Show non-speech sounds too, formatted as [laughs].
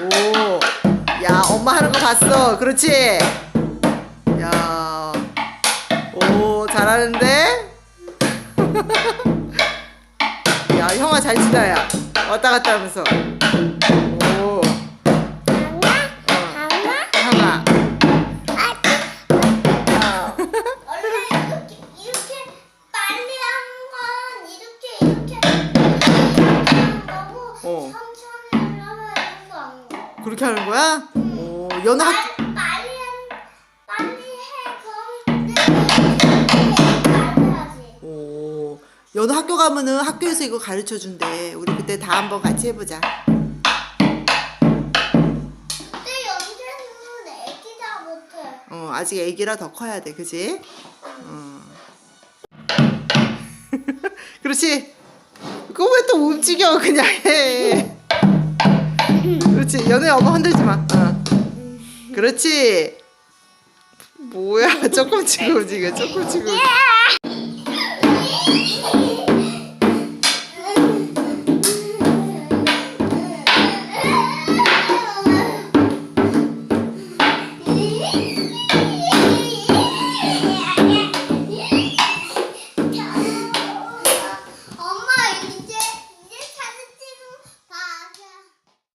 오. 야, 엄마 하는 거 봤어. 그렇지? 야. 오, 잘하는데? [laughs] 야, 형아 잘 치다, 야. 왔다 갔다 하면서. 오. 형아. 어. 그렇게 하는 거야? 오, 연우 학, 빨리 빨리 한 빨리 해 그럼 빨리 해야지. 오. 연우 학교 가면은 학교에서 이거 가르쳐 준대. 우리 그때 다 한번 같이 해보자. 근데 연재는 애기다 못해. 어, 아직 애기라 더 커야 돼, 그지? 어. [laughs] 그렇지. 그거 왜 또 움직여, 그냥 해. 연우야 엄마 흔들지 마. 어. 그렇지. 뭐야 조금씩 움직여 조금씩 움직여.